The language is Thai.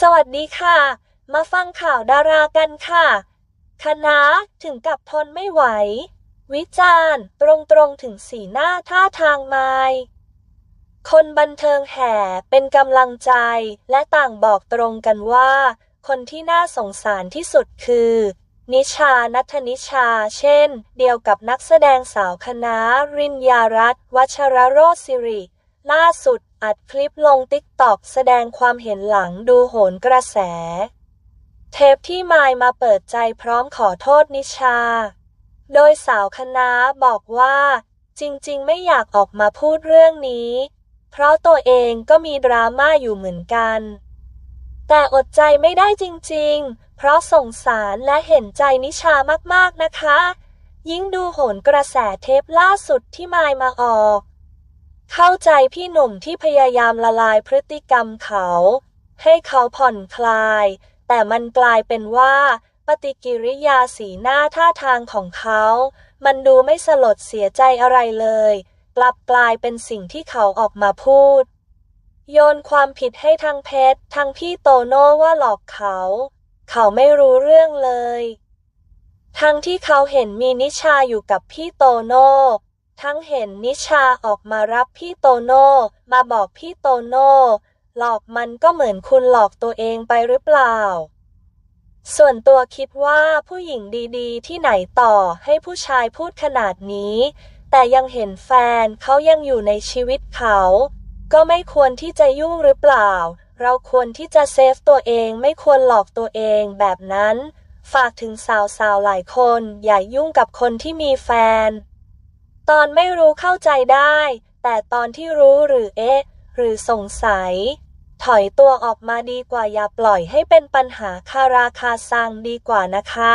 สวัสดีค่ะ มาฟังข่าวดารากันค่ะ คณะถึงกับทนไม่ไหว วิจารณ์ ตรงๆถึงสีหน้าท่าทางไมายคนบันเทิงแห่เป็นกำลังใจ และต่างบอกตรงกันว่า คนที่น่าสงสารที่สุดคือ นิชานัทนิชา เช่น เดียวกับนักแสดงสาวคณะรินยารัตน์วัชรโรจน์สิริ ล่าสุด อัดคลิปลงติ๊กต็อกแสดงความเห็นหลังดูโหนกระแส เทปที่มายมาเปิดใจพร้อมขอโทษนิชา โดยสาวคณะบอกว่า จริงๆ ไม่อยากออกมาพูดเรื่องนี้ เพราะตัวเองก็มีดราม่าอยู่เหมือนกัน แต่อดใจไม่ได้จริงๆ เพราะสงสารและเห็นใจนิชามากๆนะคะ ยิ่งดูโหนกระแสเทปล่าสุดที่มายมาออก เข้าใจพี่หนุ่มที่พยายามละลายพฤติกรรมเขา ให้เขาผ่อนคลาย แต่มันกลายเป็นว่า ปฏิกิริยาสีหน้าท่าทางของเขา มันดูไม่สลดเสียใจอะไรเลย กลับกลายเป็นสิ่งที่เขาออกมาพูด โยนความผิดให้ทางเพชรทางพี่โตโน่ว่าหลอกเขา เขาไม่รู้เรื่องเลย ทั้งที่เขาเห็นมีนิชาอยู่กับพี่โตโน่ ทั้งเห็นนิชาออกมารับพี่โตโน่มาบอกพี่โตโน่หลอกมันก็เหมือนคุณหลอกตัวเองไปหรือเปล่า ส่วนตัวคิดว่าผู้หญิงดีๆ ที่ไหนต่อให้ผู้ชายพูดขนาดนี้ แต่ยังเห็นแฟนเขายังอยู่ในชีวิตเขา ก็ไม่ควรที่จะยุ่งหรือเปล่า เราควรที่จะเซฟตัวเองไม่ควรหลอกตัวเองแบบนั้น ฝากถึงสาวๆหลายคนอย่ายุ่งกับคนที่มีแฟน ตอนไม่รู้เข้าใจได้ แต่ตอนที่รู้หรือเอ๊ะ หรือสงสัย ถอยตัวออกมาดีกว่าอย่าปล่อยให้เป็นปัญหาคาราคาซังดีกว่านะคะ